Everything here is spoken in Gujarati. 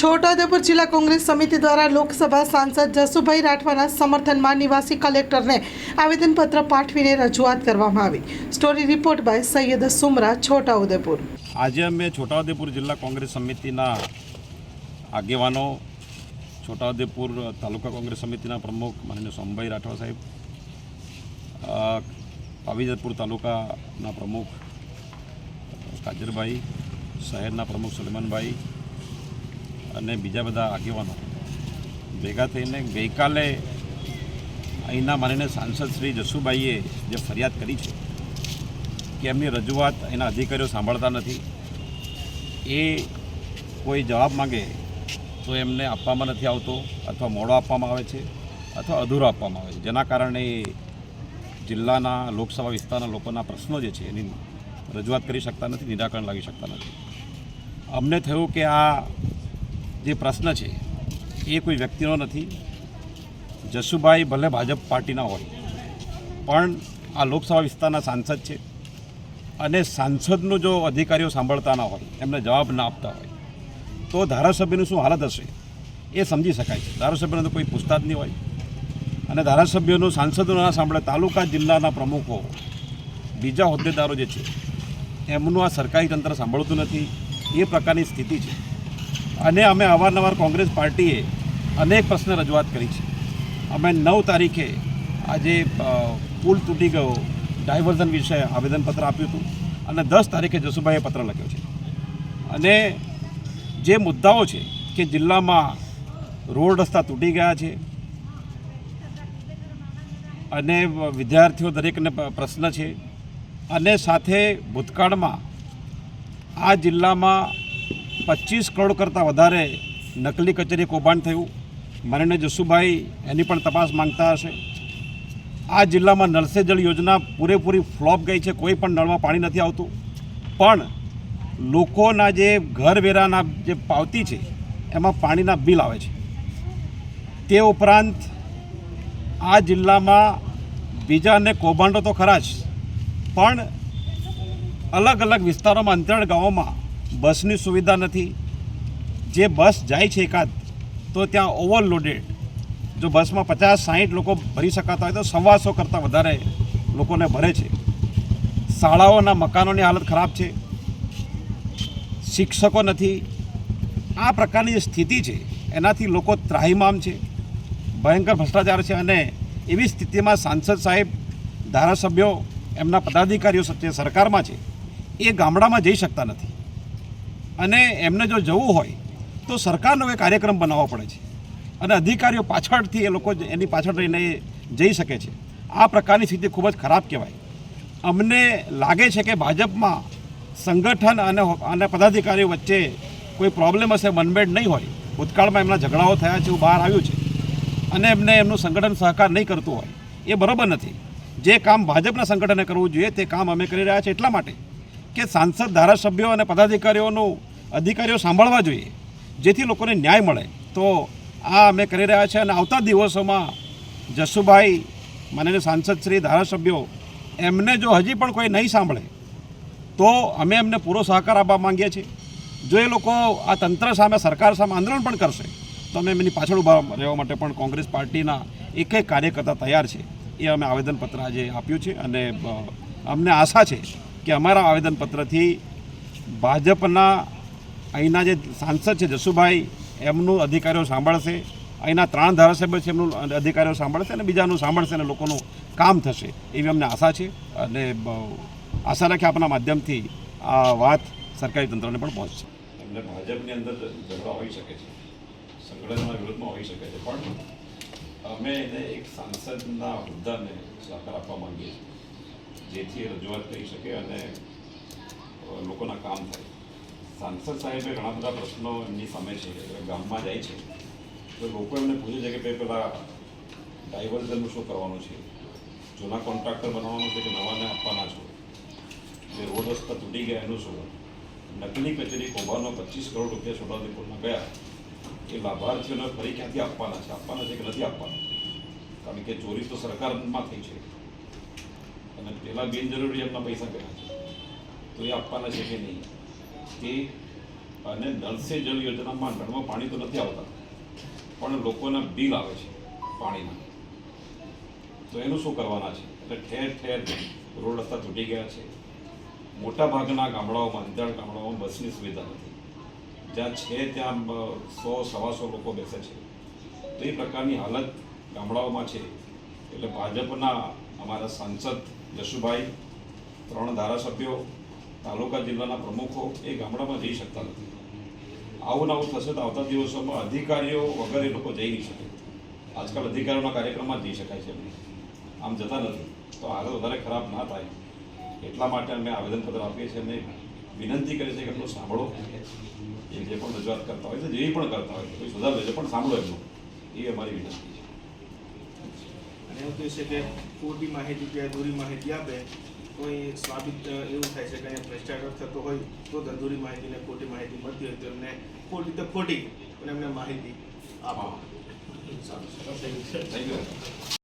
છોટાઉદેપુર જિલ્લા કોંગ્રેસ સમિતિ દ્વારા લોકસભા સાંસદ જસુભાઈ રાઠવાના સમર્થનમાં નિવાસી કલેક્ટરને આવેદનપત્ર પાઠવીને રજૂઆત કરવામાં આવી. Story report by Sayyed Sumra, Chhota Udepur. આજે અમે છોટાઉદેપુર જિલ્લા કોંગ્રેસ સમિતિના આગેવાનો, છોટાઉદેપુર તાલુકા કોંગ્રેસ સમિતિના પ્રમુખ માનનીય સોમભાઈ રાઠવા સાહેબ પાવીજતપુર તાલુકાના પ્રમુખ કાજરભાઈ, શહેરના પ્રમુખ સલમાનભાઈ અને બીજા બધા આગેવાનો. ભેગા થઈને ગઈકાલે અહીંના માનીને સાંસદ શ્રી જસુભાઈએ જે ફરિયાદ કરી છે કે એમની રજૂઆત એના અધિકારીઓ સાંભળતા નથી, એ કોઈ જવાબ માંગે તો એમને આપવામાં નથી આવતો અથવા મોડો આપવામાં આવે છે અથવા અધૂરો આપવામાં આવે છે. જેના કારણે જિલ્લાના લોકસભા વિસ્તારના લોકોના પ્રશ્નો જે છે એની રજૂઆત કરી શકતા નથી, નિરાકરણ લાવી શકતા નથી. અમને થયું કે આ જે પ્રશ્ન છે, એ કોઈ વ્યક્તિનો નથી. જસુભાઈ ભલે ભાજપ પાર્ટીના હોય, પણ આ લોકસભા વિસ્તારના સાંસદ છે અને સાંસદનો જો અધિકારીઓ સાંભળતા ના હોય, એમને જવાબ ના આપતા હોય, તો ધારાસભ્યનું શું હાલત હશે, એ સમજી શકાય છે. ધારાસભ્યને તો કોઈ પૂછતા જ નહીં હોય. અને ધારાસભ્યોનું, સાંસદો ના સાંભળે, તાલુકા જિલ્લાના પ્રમુખો, બીજા હોદ્દેદારો જે છે, એમનું આ સરકારી તંત્ર સાંભળતું નથી. એ પ્રકારની સ્થિતિ છે. અને અમે અવારનવાર કોંગ્રેસ પાર્ટીએ અનેક પ્રશ્ન રજૂઆત કરી છે. અમે નવ તારીખે આજે પુલ તૂટી ગયો, ડાયવર્ઝન વિશે આવેદનપત્ર આપ્યું હતું અને દસ તારીખે જસુભાઈએ પત્ર લખ્યો છે. અને જે મુદ્દાઓ છે કે જિલ્લામાં રોડ રસ્તા તૂટી ગયા છે અને વિદ્યાર્થીઓ દરેકને પ્રશ્ન છે અને સાથે ભૂતકાળમાં આ જિલ્લામાં પચીસ કરોડ કરતાં વધારે નકલી કચેરી કૌભાંડ થયું. માનીને જસુભાઈ એની પણ તપાસ માંગતા હશે. આ જિલ્લામાં નળસે જળ યોજના પૂરેપૂરી ફ્લોપ ગઈ છે. કોઈ પણ નળમાં પાણી નથી આવતું. પણ લોકોના જે ઘર વેરાના જે પાવતી છે, એમાં પાણીના બિલ આવે છે. તે ઉપરાંત આ જિલ્લામાં બીજા અને કૌભાંડો તો ખરા જ, પણ અલગ અલગ વિસ્તારોમાં અંતરણ ગામોમાં બસની સુવિધા નથી. જે બસ જાય છે એકાદ, તો ત્યાં ઓવરલોડેડ જો બસમાં પચાસ, સાહીઠ લોકો ભરી શકાતા હોય તો સવાસો કરતાં વધારે લોકોને ભરે છે. શાળાઓના મકાનોની હાલત ખરાબ છે. શિક્ષકો નથી. આ પ્રકારની જે સ્થિતિ છે, એનાથી લોકો ત્રાહીમામ છે. ભયંકર ભ્રષ્ટાચાર છે અને એવી સ્થિતિમાં સાંસદ સાહેબ, ધારાસભ્યો, એમના પદાધિકારીઓ જે સરકારમાં છે. એ ગામડામાં જઈ શકતા નથી. અને એમને જો જવું હોય, તો સરકારનો એ કાર્યક્રમ બનાવવો પડે છે. અને અધિકારીઓ પાછળથી એ લોકો એની પાછળ રહીને જઈ શકે છે. આ પ્રકારની સ્થિતિ ખૂબ જ ખરાબ કહેવાય. અમને લાગે છે કે ભાજપમાં સંગઠન અને અને પદાધિકારીઓ વચ્ચે કોઈ પ્રોબ્લેમ હશે મનમેડ નહીં હોય. ભૂતકાળમાં એમના ઝઘડાઓ થયા છે, એવું બહાર આવ્યું છે. અને એમને એમનું સંગઠન સહકાર નહીં કરતું હોય. એ બરાબર નથી. જે કામ ભાજપના સંગઠને કરવું જોઈએ, તે કામ અમે કરી રહ્યા છીએ એટલા માટે કે સાંસદ ધારાસભ્યો અને પદાધિકારીઓનું અધિકારીઓ સાંભળવા જોઈએ. જેથી લોકોને ન્યાય મળે. તો આ અમે કરી રહ્યા છીએ અને આવતા દિવસોમાં જસુભાઈ, માનનીય સાંસદ શ્રી, ધારાસભ્યો, એમને જો હજી પણ કોઈ નહીં સાંભળે, તો અમે એમને પૂરો સહકાર આપવા માંગીએ છીએ. જો એ લોકો આ તંત્ર સામે, સરકાર સામે આંદોલન પણ કરશે, તો અમે એમની પાછળ ઊભા રહેવા માટે પણ કોંગ્રેસ પાર્ટીના એક એક કાર્યકર્તા તૈયાર છે. એ અમે આવેદનપત્ર આજે આપ્યું છે અને અમને આશા છે કે અમારા આવેદનપત્રથી ભાજપના અહીંના જે સાંસદ છે જસુભાઈ, એમનું અધિકારીઓ સાંભળશે. અહીંના ત્રણ ધારાસભ્ય છે, એમનું અધિકારીઓ સાંભળશે અને બીજાનું સાંભળશે અને લોકોનું કામ થશે. એવી અમને આશા છે અને આશા રાખી આપણા માધ્યમથી આ વાત સરકારી તંત્રને પણ પહોંચશે. એમને ભાજપની અંદર ઝઘડા હોઈ શકે છે. સંગઠનના વિરોધમાં હોઈ શકે છે. પણ અમે એને એક સાંસદના હોદ્દાને સહકાર આપવા માંગીએ છીએ. જેથી રજૂઆત કરી શકે અને લોકોના કામ થાય. સાંસદ સાહેબે ઘણા બધા પ્રશ્નો એમની સામે છે, ગામમાં જાય છે. તો લોકો એમને પૂછે છે કે ભાઈ પેલા ડાયવર્ઝનનું શું કરવાનું છે? જૂના કોન્ટ્રાક્ટર બનાવવાનું છે કે નવાને આપવાના છો? જે રોડ રસ્તા તૂટી ગયા એનું શું? નકલી કચેરી કૌભાંડનો પચીસ કરોડ રૂપિયા છોટાઉદેપુરમાં ગયા. એ લાભાર્થીઓને ફરી ક્યાંથી આપવાના છે? આપવાના છે કે નથી આપવાના? કારણ કે ચોરી તો સરકારમાં થઈ છે. અને પેલા બિનજરૂરી એમના પૈસા ગયા છે. તો એ આપવાના છે કે નહીં? તે અને નળ સે જલ યોજનામાં નળમાં પાણી તો નથી આવતા. પણ લોકોના બિલ આવે છે પાણીના. તો એનું શું કરવાના છે? એટલે ઠેર ઠેર રોડ રસ્તા તૂટી ગયા છે. મોટા ભાગના ગામડાઓમાં અંતરાળ ગામડાઓમાં બસની સુવિધા નથી. જ્યાં છે ત્યાં સો, સવાસો લોકો બેસે છે. તો એ પ્રકારની હાલત ગામડાઓમાં છે. એટલે ભાજપના અમારા સાંસદ જશુભાઈ ત્રણ ધારાસભ્યો તાલુકા જિલ્લાના પ્રમુખો એ ગામડામાં જઈ શકતા નથી. આવું આવું થશે તો આવતા દિવસોમાં અધિકારીઓ વગર એ લોકો જઈ નહીં શકે. આજકાલ અધિકારીઓના કાર્યક્રમમાં જ જઈ શકાય છે. આમ જતા નથી. તો હાલત વધારે ખરાબ ના થાય. એટલા માટે અમે આવેદનપત્ર આપીએ છીએ અમે વિનંતી કરીએ છીએ કે એમનું સાંભળો. એ જે પણ રજૂઆત કરતા હોય છે જેવી પણ કરતા હોય કોઈ સુધાર લેજો પણ સાંભળો એમનું. એ અમારી વિનંતી છે. અને એવું કહે છે કે ખોટી માહિતી કે અધૂરી માહિતી આપે કોઈ સાબિત એવું થાય છે કે અહીંયા ભ્રષ્ટાચાર થતો હોય તો અધૂરી માહિતી ને ખોટી માહિતી મળતી હોય તો એમને ખોટી તો ખોટી પણ એમને માહિતી આપો. સારું થેન્ક યુ